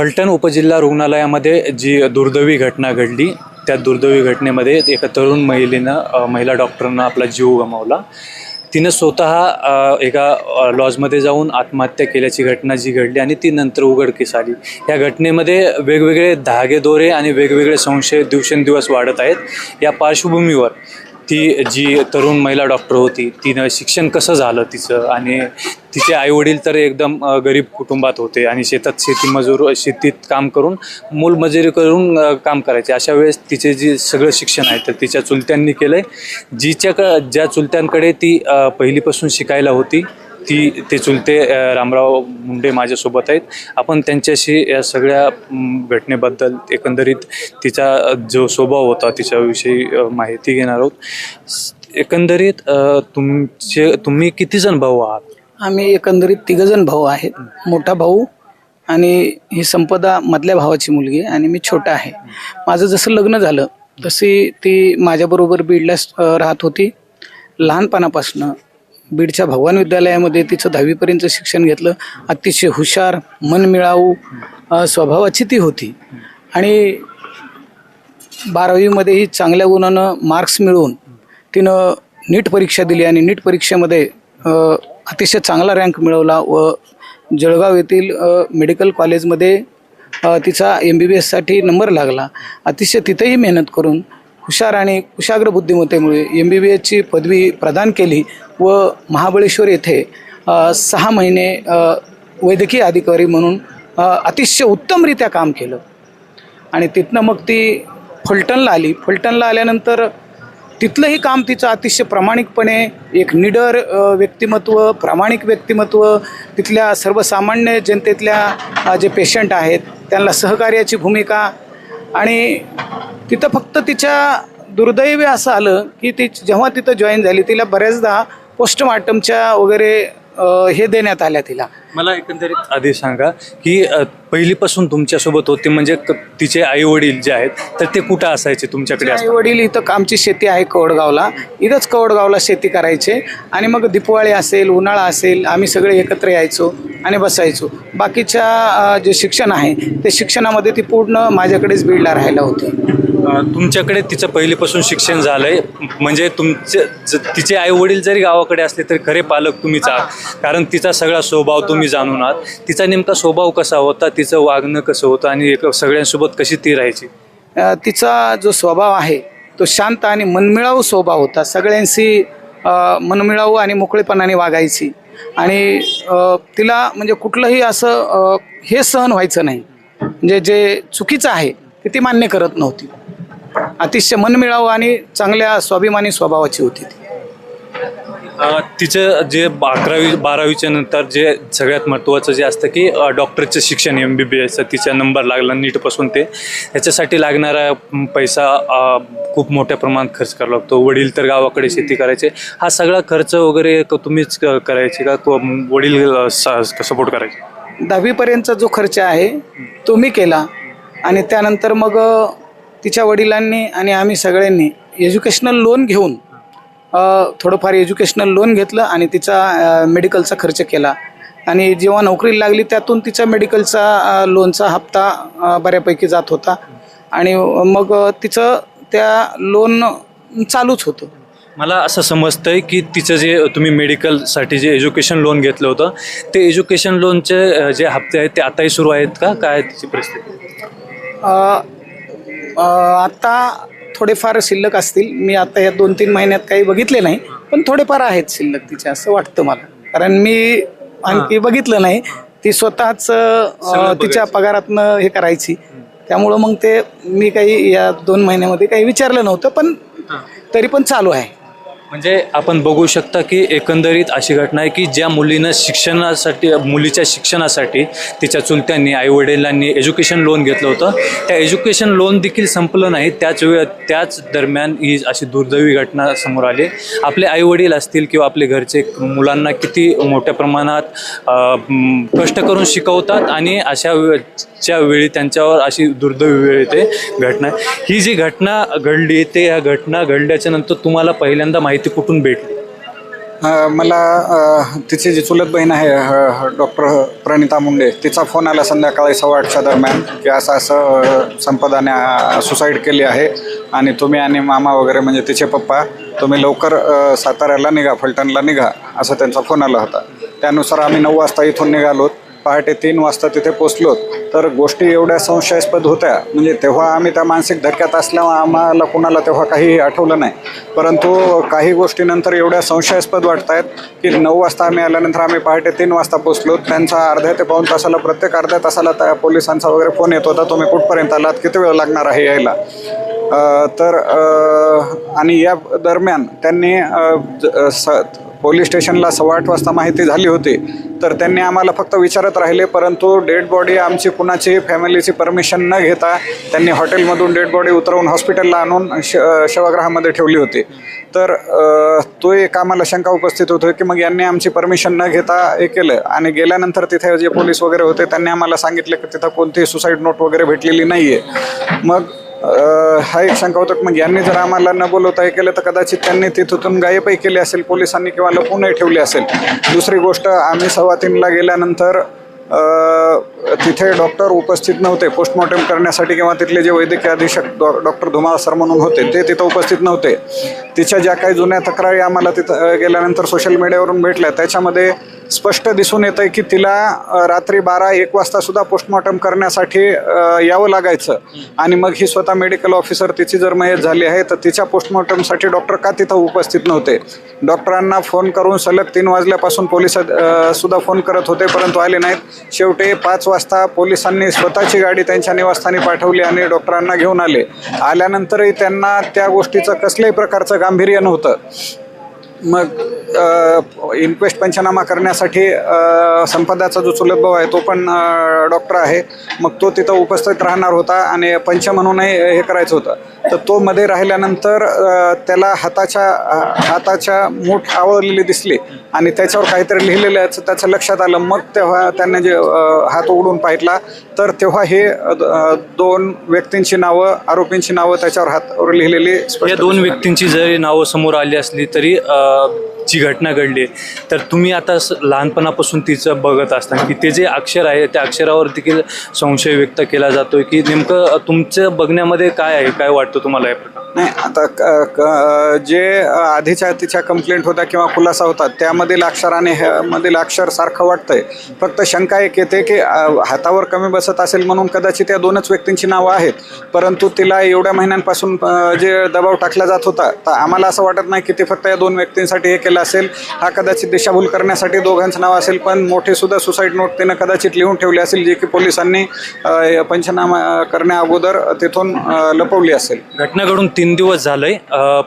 फलटण उपजिल्हा रुग्णालयामध्ये जी दुर्दैवी घटना घडली त्या दुर्दैवी घटनेमध्ये एका तरुण महिलेनं महिला डॉक्टरनं आपला जीव गमावला. तिनं स्वतः एका लॉजमध्ये जाऊन आत्महत्या केल्याची घटना जी घडली आणि ती नंतर उघडकीस आली. या घटनेमध्ये वेगवेगळे धागेदोरे आणि वेगवेगळे संशय दिवसेंदिवस वाढत आहेत. या पार्श्वभूमीवर ती जी तरुण महिला डॉक्टर होती तिनं शिक्षण कसं झालं तिचं? आणि तिचे आईवडील तर एकदम गरीब कुटुंबात होते आणि शेतात शेतीमजूर शेतीत काम करून मूलमजुरी करून काम करायचे. अशा वेळेस तिचे जे सगळं शिक्षण आहे तर तिच्या चुलत्यांनी केलं आहे जिच्या ज्या चुलत्यांकडे ती पहिलीपासून शिकायला होती ती ते चुलते रामराव मुंडे माझ्यासोबत आहेत. आपण त्यांच्याशी या सगळ्या म, घटनेबद्दल एकंदरीत तिचा जो स्वभाव होता तिच्याविषयी माहिती घेणार आहोत. एकंदरीत तुमचे तुम्ही किती जण भाऊ आहात? आम्ही एकंदरीत तिघजण भाऊ आहेत. मोठा भाऊ आणि ही संपदा मधल्या भावाची मुलगी आणि मी छोटा आहे. माझं जसं लग्न झालं तशी ती माझ्याबरोबर बीडला राहत होती. लहानपणापासनं बीडच्या भगवान विद्यालयामध्ये तिचं दहावीपर्यंत शिक्षण घेतलं. अतिशय हुशार मनमिळाऊ स्वभावाची ती होती. आणि बारावीमध्येही चांगल्या गुणानं मार्क्स मिळवून तिनं नीट परीक्षा दिली आणि नीट परीक्षेमध्ये अतिशय चांगला रँक मिळवला व जळगाव येथील मेडिकल कॉलेजमध्ये तिचा एम बी बी एससाठी नंबर लागला. अतिशय तिथेही मेहनत करून हुशार आणि कुशाग्र बुद्धिमत्तेमुळे एम बी बी एसची पदवी प्रदान केली व महाबळेश्वर येथे सहा महिने वैद्यकीय अधिकारी म्हणून अतिशय उत्तमरित्या काम केलं. आणि तिथनं मग ती फलटणला आली. फलटणला आल्यानंतर तिथलंही काम तिचं अतिशय प्रामाणिकपणे एक निडर व्यक्तिमत्व प्रामाणिक व्यक्तिमत्व तिथल्या सर्वसामान्य जनतेतल्या जे पेशंट आहेत त्यांना सहकार्याची भूमिका आणि तिथं फक्त तिच्या दुर्दैवी असं आलं की ती जेव्हा तिथं जॉईन झाली तिला बऱ्याचदा पोस्टमार्टमच्या वगैरे हे देण्यात आल्या तिला. मला एकंदरीत आधी सांगा की अ, पहिलीपासून तुमच्यासोबत होते म्हणजे क- तिचे आई वडील जे आहेत तर ते कुठं असायचे तुमच्याकडे आई वडील इथं आमची शेती आहे कवडगावला. इथंच कवडगावला शेती करायचे. आणि मग दिपवाळी असेल उन्हाळा असेल आम्ही सगळे एकत्र यायचो आणि बसायचो. बाकीच्या अ, जे शिक्षण आहे ते शिक्षणामध्ये ती पूर्ण माझ्याकडेच बीडला राहायला होती. अ, तुमच्याकडे तिचं पहिलीपासून शिक्षण झालंय. म्हणजे तुमचे ज- तिचे आई वडील जरी गावाकडे असले तरी खरे पालक तुम्हीच आहात. कारण तिचा सगळा स्वभाव तुम्ही जाणून आहात. तिचा नेमका स्वभाव कसा होता? तिचं वागणं कसं होतं? आणि एक सगळ्यांसोबत कशी ती राहायची? तिचा जो स्वभाव आहे तो शांत आणि मनमिळावू स्वभाव होता. सगळ्यांशी मनमिळावू आणि मोकळेपणाने वागायची. आणि तिला म्हणजे कुठलंही असं हे सहन व्हायचं नाही. म्हणजे जे चुकीचं आहे ते ती मान्य करत नव्हती. अतिशय मनमिळावू आणि चांगल्या स्वाभिमानी स्वभावाची होती ती. तिचं जे अकरावी बारावीच्या नंतर जे सगळ्यात महत्त्वाचं जे असतं की डॉक्टरचं शिक्षण एम बी बी एसचं तिचा नंबर लागला नीटपासून ते. याच्यासाठी लागणारा पैसा खूप मोठ्या प्रमाणात खर्च करावा लागतो. वडील तर गावाकडे शेती करायचे. हा सगळा खर्च वगैरे क- तुम्हीच क- करायचे का? वडील सपोर्ट करायचे. दहावीपर्यंतचा जो खर्च आहे तो मी केला आणि त्यानंतर मग तिच्या वडिलांनी आणि आम्ही सगळ्यांनी एज्युकेशनल लोन घेऊन थोडंफार एज्युकेशनल लोन घेतलं आणि तिचा मेडिकलचा खर्च केला. आणि जेव्हा नोकरीला लागली त्यातून तिचा मेडिकलचा लोनचा हप्ता बऱ्यापैकी जात होता. आणि मग तिचं त्या लोन चालूच होतं. मला असं समजतंय की तिचं जे तुम्ही मेडिकलसाठी जे एज्युकेशन लोन घेतलं होतं ते एज्युकेशन लोनचे जे हप्ते आहेत ते आताही सुरू आहेत का? काय आहे तिची परिस्थिती? अ, अ, आता थोडेफार शिल्लक असतील. मी आता या दोन तीन महिन्यात काही बघितले नाही पण थोडेफार आहेत शिल्लक तिचे असं वाटतं मला. कारण मी आणखी बघितलं नाही. ती स्वतःच तिच्या पगारातनं हे करायची. त्यामुळं मग ते मी काही या दोन महिन्यामध्ये काही विचारलं नव्हतं पण तरी पण चालू आहे. म्हणजे आपण बघू शकता की एकंदरीत अशी घटना आहे की ज्या मुलीनं शिक्षणासाठी मुलीच्या शिक्षणासाठी तिच्या चुलत्यांनी आईवडिलांनी एज्युकेशन लोन घेतलं होतं. त्या एज्युकेशन लोन देखील संपलं नाही. त्याच वेळ त्याच दरम्यान ही अशी दुर्दैवी घटना समोर आली. आपले आईवडील असतील किंवा आपले घरचे मुलांना किती मोठ्या प्रमाणात कष्ट करून शिकवतात आणि अशा वेळच्या वेळी त्यांच्यावर अशी दुर्दैवी वेळ येते घटना. ही जी घटना घडली ते या घटना घडल्याच्या नंतर तुम्हाला पहिल्यांदा माहिती कुठून भेटली? मला तिची जी चुलत बहीण आहे डॉक्टर प्रणिता मुंडे तिचा फोन आला संध्याकाळी सव्वा आठच्या दरम्यान की असं असं संपदाने सुसाईड केली आहे आणि तुम्ही आणि मामा वगैरे म्हणजे तिचे पप्पा तुम्ही लवकर साताऱ्याला निघा फलटणला निघा असं त्यांचा फोन आला होता. त्यानुसार आम्ही नऊ वाजता इथून निघालो. पहाटे तीन वाजता तिथे पोचलो तर गोष्टी एवढ्या संशयास्पद होत्या. म्हणजे तेव्हा आम्ही त्या मानसिक धक्क्यात असल्यामुळे आम्हाला कुणाला तेव्हा काही आठवलं नाही. परंतु काही गोष्टीनंतर एवढ्या संशयास्पद वाटत आहेत की नऊ वाजता आम्ही आल्यानंतर आम्ही पहाटे तीन वाजता पोचलो त्यांचा अर्ध्या ते पाऊन तासाला प्रत्येक अर्ध्या तासाला त्या पोलिसांचा वगैरे फोन येत होता. तुम्ही कुठपर्यंत आलात? किती वेळ लागणार आहे यायला? तर आणि या दरम्यान त्यांनी ज- स पोलीस स्टेशनला सव्वा आठ वाजता माहिती झाली होती. तर त्यांनी आम्हाला फक्त विचारत राहिले परंतु डेड बॉडी आमची कुणाची फॅमिलीची परमिशन न घेता त्यांनी हॉटेलमधून डेड बॉडी उतरवून हॉस्पिटलला आणून श शवगृहामध्ये ठेवली होती. तर तो एक आम्हाला शंका उपस्थित होतो की मग यांनी आमची परमिशन न घेता हे केलं आणि गेल्यानंतर तिथे जे पोलीस वगैरे होते त्यांनी आम्हाला सांगितलं की तिथं कोणतीही सुसाईड नोट वगैरे भेटलेली नाही आहे मग हा एक शंका होता मग यांनी जर आम्हाला न बोलवता हे केलं तर कदाचित त्यांनी तिथून गायबही केली असेल पोलिसांनी किंवा लपूनही ठेवली असेल. दुसरी गोष्ट आम्ही सव्वा तीनला गेल्यानंतर तिथे डॉक्टर उपस्थित नव्हते. पोस्टमॉर्टम करण्यासाठी किंवा तिथले जे वैद्यकीय अधीक्षक डॉ डॉक्टर धुमाळ सर म्हणून होते ते तिथं उपस्थित नव्हते. तिच्या ज्या काही जुन्या तक्रारी आम्हाला तिथं गेल्यानंतर सोशल मीडियावरून भेटल्या त्याच्यामध्ये स्पष्ट दिसून येतं आहे की तिला रात्री बारा एक वाजता सुद्धा पोस्टमॉर्टम करण्यासाठी यावं लागायचं. आणि मग ही स्वतः मेडिकल ऑफिसर तिची जर मयत झाली आहे तर तिच्या पोस्टमॉर्टमसाठी डॉक्टर का तिथं उपस्थित नव्हते? डॉक्टरांना फोन करून सलग तीन वाजल्यापासून पोलीस सुद्धा फोन करत होते परंतु आले नाहीत. शेवटी पाच वाजता पोलिसांनी स्वतःची गाडी त्यांच्या निवासस्थानी पाठवली आणि डॉक्टरांना घेऊन आले. आल्यानंतरही त्यांना त्या गोष्टीचं कसल्याही प्रकारचं गांभीर्य नव्हतं. मग इन्क्वेस्ट पंचनामा करण्यासाठी संपदाचा जो चुलत भाऊ आहे तो पण डॉक्टर आहे. मग तो तिथं उपस्थित राहणार होता आणि पंच म्हणूनही हे करायचं होतं. तर तो मध्ये राहिल्यानंतर त्याला हाताच्या हाताच्या मूठ आवळलेली दिसली आणि त्याच्यावर काहीतरी लिहिलेलं आहे त्याचं लक्षात आलं. मग तेव्हा त्यांनी जे हात उघडून पाहितला तर तेव्हा हे दोन व्यक्तींची नावं आरोपींची नावं त्याच्यावर हातावर लिहिलेली दोन. व्यक्तींची जरी नावं समोर आली असली तरी अ, जी घटना घडली तर तुम्ही आता लहानपणापासून तिचं बघत असताना की ते जे अक्षर आहे त्या अक्षरावर देखील संशय व्यक्त केला जातोय की नेमकं तुमचं बघण्यामध्ये काय आहे काय वाटतं तुम्हाला या नाही आता क- क- जे आधीच्या तिच्या कंप्लेंट होत्या किंवा खुलासा होता त्यामधील अक्षर आणि मधील अक्षर सारखं वाटतंय. फक्त शंका एक येते की अ, हातावर कमी बसत असेल म्हणून कदाचित या दोनच व्यक्तींची नावं आहेत. परंतु तिला एवढ्या महिन्यांपासून अ, जे दबाव टाकला जात होता तर आम्हाला असं वाटत नाही की ते फक्त या दोन व्यक्तींसाठी हे केलं असेल. हा कदाचित दिशाभूल करण्यासाठी दोघांचं नाव असेल पण मोठे सुद्धा सुसाईड नोट तिनं कदाचित लिहून ठेवली असेल जे की पोलिसांनी अ, पंचनामा करण्या अगोदर तिथून अ, लपवली असेल. घटना घडून तीन दिवस झालंय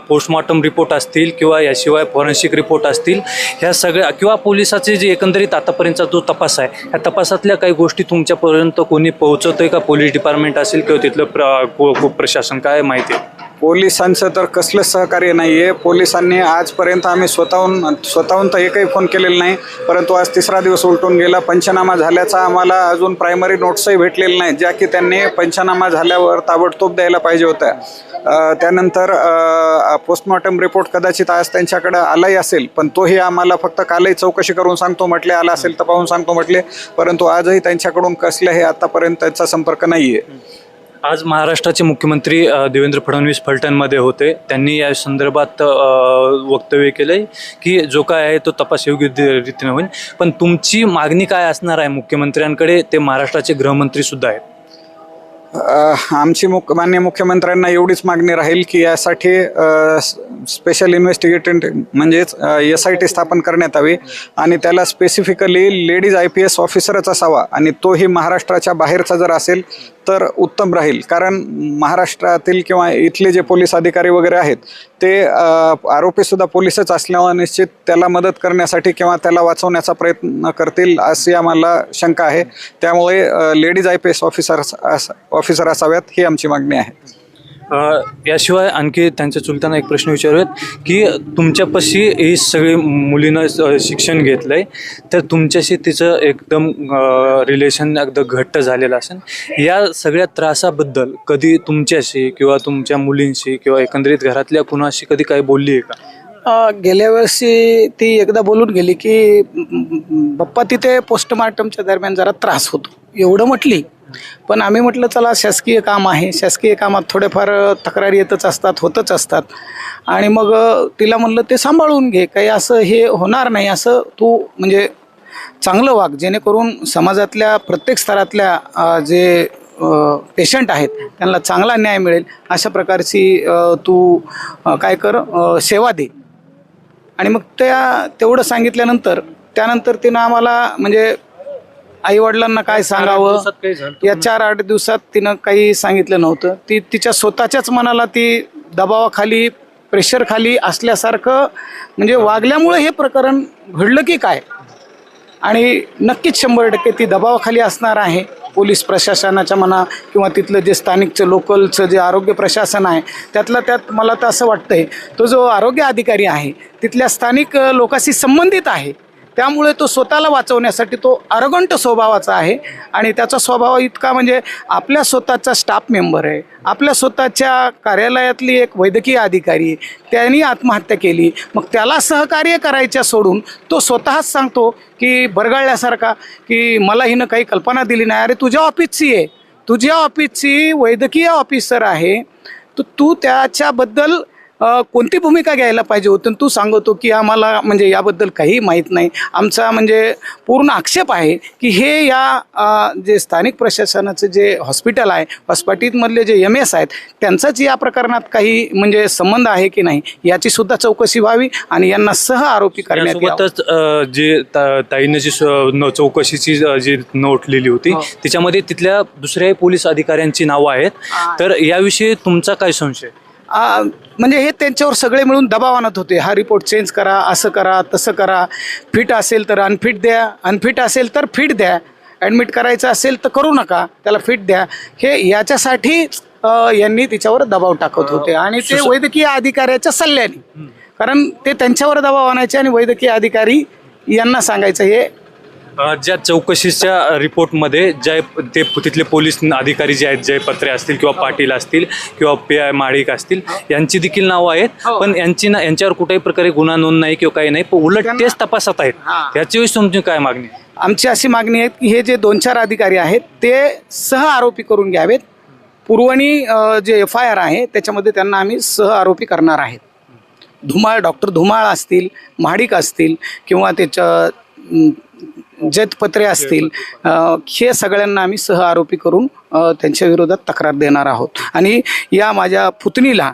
पोस्टमॉर्टम रिपोर्ट असतील किंवा याशिवाय फॉरेन्सिक रिपोर्ट असतील ह्या सगळ्या किंवा पोलिसाचे जे एकंदरीत आतापर्यंतचा जो तपास आहे ह्या तपासातल्या काही गोष्टी तुमच्यापर्यंत कोणी पोहोचवतंय का? पोलीस डिपार्टमेंट असेल किंवा तिथलं प्र प्रशासन काय माहिती? आहे पोलिसांचं तर कसलंच सहकार्य नाही आहे. पोलिसांनी आजपर्यंत आम्ही स्वतःहून स्वतःहून तर एकही फोन केलेला नाही. परंतु आज तिसरा दिवस उलटून गेला. पंचनामा झाल्याचा आम्हाला अजून प्रायमरी नोट्सही भेटलेलं नाही ज्या की त्यांनी पंचनामा झाल्यावर ताबडतोब द्यायला पाहिजे होत्या त्यानंतर पोस्टमॉर्टम रिपोर्ट कदाचित आज त्यांच्याकडं आलाही असेल पण तोही आम्हाला फक्त कालही चौकशी करून सांगतो म्हटले आला असेल तर पाहून सांगतो म्हटले. परंतु आजही त्यांच्याकडून कसल्याही आतापर्यंत त्यांचा संपर्क नाही आहे आज महाराष्ट्राचे मुख्यमंत्री देवेंद्र फडणवीस फलटणमध्ये होते. त्यांनी या संदर्भात वक्तव्य केलंय की जो काय आहे तो तपास योग्य रीतीने होईल. पण तुमची मागणी काय असणार आहे मुख्यमंत्र्यांकडे? ते महाराष्ट्राचे गृहमंत्री सुद्धा आहेत. आमची मुख मान्य मुख्यमंत्र्यांना एवढीच मागणी राहील की यासाठी स्पेशल इन्व्हेस्टिगेटेड म्हणजेच एस आय टी स्थापन करण्यात यावी आणि त्याला specifically ladies I P S ऑफिसरच असावा आणि तोही महाराष्ट्राच्या बाहेरचा जर असेल तर उत्तम राहील. कारण महाराष्ट्रातील किंवा इथले जे पोलीस अधिकारी वगैरे आहेत ते आरोपी आरोपीसुद्धा पोलीसच असल्यामुळे निश्चित त्याला मदत करण्यासाठी किंवा त्याला वाचवण्याचा प्रयत्न करतील अशी आम्हाला शंका आहे. त्यामुळे ladies I P S officer officer असाव्यात ही आमची मागणी आहे. याशिवाय आणखी त्यांच्या चुलताना एक प्रश्न विचारूयात की तुमच्यापाशी ही सगळी मुलीनं शिक्षण घेतलं आहे तर तुमच्याशी तिचं एकदम रिलेशन एकदम घट्ट झालेलं असेल. या सगळ्या त्रासाबद्दल कधी तुमच्याशी किंवा तुमच्या मुलींशी किंवा एकंदरीत घरातल्या कुणाशी कधी काही बोलली आहे का गेल्या वर्षी ती एकदा बोलून गेली की बाप्पा तिथे पोस्टमार्टमच्या दरम्यान जरा त्रास होतो. एवढं म्हटली. पण आम्ही म्हटलं चला शासकीय काम आहे. शासकीय कामात थोडेफार तक्रारी येतच असतात होतच असतात. आणि मग तिला म्हणलं ते सांभाळून घे. काही असं हे होणार नाही. असं तू म्हणजे चांगलं वाग. जेणेकरून समाजातल्या प्रत्येक स्तरातल्या जे पेशंट आहेत त्यांना चांगला न्याय मिळेल. अशा प्रकारची तू काय कर सेवा दे. आणि मग त्या तेवढं सांगितल्यानंतर त्यानंतर तिनं आम्हाला म्हणजे आईवडिलांना काय सांगावं? या चार आठ दिवसात तिनं काही सांगितलं नव्हतं. ती तिच्या स्वतःच्याच मनाला ती दबावाखाली प्रेशरखाली असल्यासारखं म्हणजे वागल्यामुळे हे प्रकरण घडलं की काय? आणि नक्कीच शंभर टक्के ती दबावाखाली असणार आहे. पोलीस प्रशासनाच्या म्हणा किंवा तिथलं जे स्थानिकचं लोकलचं जे आरोग्य प्रशासन आहे त्यातलं त्यात मला तर असं वाटतंय तो जो आरोग्य अधिकारी आहे तिथल्या स्थानिक लोकांशी संबंधित आहे त्यामुळे तो स्वतःला वाचवण्यासाठी तो अरगंट स्वभावाचा आहे आणि त्याचा स्वभाव इतका म्हणजे आपल्या स्वतःचा स्टाफ मेंबर आहे. आपल्या स्वतःच्या कार्यालयातली एक वैद्यकीय अधिकारी त्यांनी आत्महत्या केली. मग त्याला सहकार्य करायच्या सोडून तो स्वतःच सांगतो की बरगळल्यासारखा की मला हिनं काही कल्पना दिली नाही. अरे तुझ्या ऑफिसची आहे. तुझ्या ऑफिसची वैद्यकीय ऑफिसर आहे. तर तू त्याच्याबद्दल कोणती भूमिका घ्यायला पाहिजे होती? तू सांगतो की आम्हाला म्हणजे याबद्दल काही माहीत नाही. आमचा म्हणजे पूर्ण आक्षेप आहे की हे या जे स्थानिक प्रशासनाचं जे हॉस्पिटल आहे हॉस्पिटलमधले जे एम एस आहेत त्यांचाच या प्रकरणात काही म्हणजे संबंध आहे की नाही याची सुद्धा चौकशी व्हावी आणि यांना सह आरोपी करण्यात अ, जे ता- ताईनं जी चौकशीची जी नोट लिहिली होती हो. त्याच्यामध्ये तिथल्या दुसऱ्याही पोलीस अधिकाऱ्यांची नावं आहेत. तर याविषयी तुमचा काय संशय? म्हणजे हे त्यांच्यावर सगळे मिळून दबाव आणत होते. हा रिपोर्ट चेंज करा असं करा तसं करा. फिट असेल तर अनफिट द्या. अनफिट असेल तर फिट द्या. ॲडमिट करायचं असेल तर करू नका. त्याला फिट द्या. हे याच्यासाठी यांनी तिच्यावर दबाव टाकत होते. आणि ते वैद्यकीय अधिकाऱ्याच्या सल्ल्याने. कारण ते त्यांच्यावर दबाव आणायचे आणि वैद्यकीय अधिकारी यांना सांगायचं हे ज्या चौकशीच्या रिपोर्टमध्ये ज्या ते तिथले पोलीस अधिकारी जे आहेत जय पत्रे असतील किंवा पाटील असतील किंवा पी आय माळिक असतील यांची देखील नावं आहेत हो. पण यांची ना यांच्यावर कुठल्याही प्रकारे गुन्हा नोंद नाही किंवा काही नाही पण उलट तेच तपासात आहेत हा. याच्याविषयी तुमची काय मागणी? आमची अशी मागणी आहे की हे जे दोन चार अधिकारी आहेत ते सह आरोपी करून घ्यावेत पुरवणी जे एफ आय आर आहे त्याच्यामध्ये त्यांना आम्ही सह आरोपी करणार आहेत धुमाळ डॉक्टर धुमाळ असतील महाडिक असतील किंवा त्याच्या जतपत्रे असतील हे सगळ्यांना आम्ही सह आरोपी करून त्यांच्या विरोधात तक्रार देणार आहोत. आणि या माझ्या पुतणीला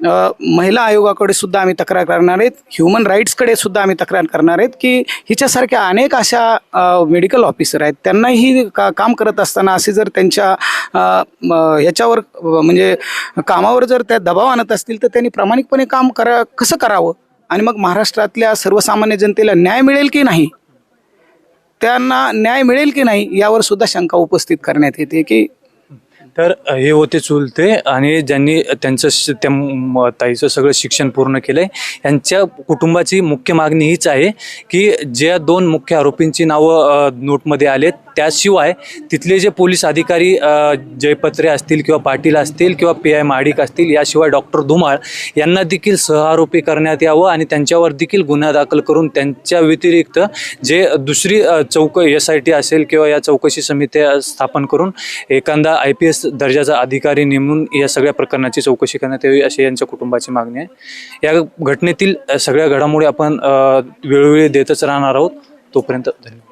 महिला आयोगाकडे सुद्धा आम्ही तक्रार करणार आहेत ह्युमन राईट्सकडे सुद्धा आम्ही तक्रार करणार आहेत की हिच्यासारख्या अनेक अशा मेडिकल ऑफिसर आहेत त्यांनाही का काम करत असताना असे जर त्यांच्या ह्याच्यावर म्हणजे कामावर जर त्या दबाव आणत असतील तर त्यांनी प्रामाणिकपणे काम करा कसं करावं? आणि मग महाराष्ट्रातल्या सर्वसामान्य जनतेला न्याय मिळेल की नाही? त्यांना न्याय मिळेल की नाही यावर सुद्धा शंका उपस्थित करण्यात येते की तर हे होते चुलते आणि ज्यांनी त्यांचं त्या ताईचं सगळं शिक्षण पूर्ण केलंय. यांच्या कुटुंबाची मुख्य मागणी हीच आहे की ज्या दोन मुख्य आरोपींची नावं नोटमध्ये आलेत त्याशिवाय तिथले जे पोलीस अधिकारी जयपत्रे असतील किंवा पाटील असतील किंवा पी आय महाडिक असतील याशिवाय डॉक्टर धुमाळ यांना देखील सहआरोपी करण्यात यावं आणि त्यांच्यावर देखील गुन्हा दाखल करून त्यांच्या व्यतिरिक्त जे दुसरी चौक एस आय टी असेल किंवा या चौकशी समित्या स्थापन करून एखादा आय पी एस दर्जाचा अधिकारी नेमून या सगळ्या प्रकरणाची चौकशी करण्यात यावी अशी यांच्या कुटुंबाची मागणी आहे. या घटनेतील सगळ्या घडामोडी आपण वेळोवेळी देतच राहणार आहोत. तोपर्यंत धन्यवाद.